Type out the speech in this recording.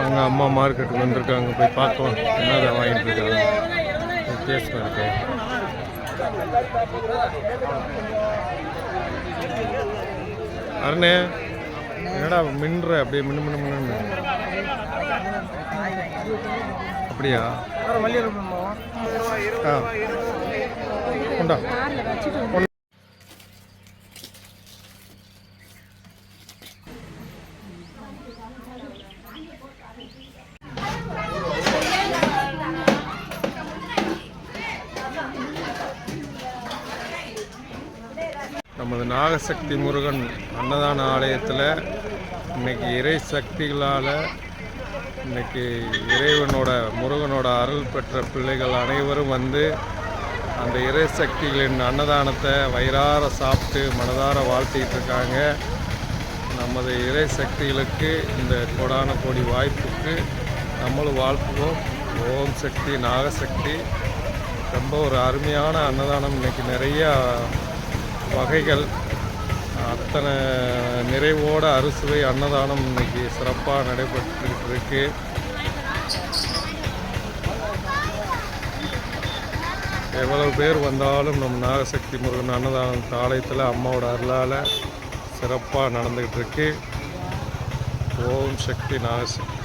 அவங்க அம்மா மார்க்கெட்டுக்கு வந்திருக்காங்க. போய் பார்க்கலாம் என்னதான் வாங்கிட்டு இருக்காங்க? வித்தியாசமாக இருக்கு அருணே. என்னடா மின்ற அப்படியே மின்னு மின்னு மின்னு அப்படியா? ஆ. கொண்டா. நமது நாகசக்தி முருகன் அன்னதான ஆலயத்தில் இன்னைக்கு இறை சக்திகளால் இன்னைக்கு இறைவனோட முருகனோட அருள் பெற்ற பிள்ளைகள் அனைவரும் வந்து அந்த இறை சக்திகளின் அன்னதானத்தை வயிறார சாப்பிட்டு மனதார வாழ்த்திக்கிட்டு இருக்காங்க. நமது இறை சக்திகளுக்கு இந்த கோடான கோடி வாய்ப்புக்கு நம்மளும் வாழ்த்துவோம். ஓம் சக்தி நாகசக்தி. ரொம்ப ஒரு அருமையான அன்னதானம் இன்னைக்கு நிறையா வகைகள் அத்தனை நிறைவோட அறுசுவை அன்னதானம் இன்னைக்கு சிறப்பாக நடைபெற்றுக்கிட்டு இருக்கு எவ்வளவு பேர் வந்தாலும் நம் நாகசக்தி முருகன் அன்னதானம் ஆலயத்தில் அம்மாவோட அருளால் சிறப்பாக நடந்துக்கிட்டு இருக்கு. ஓம் சக்தி நாகசக்தி.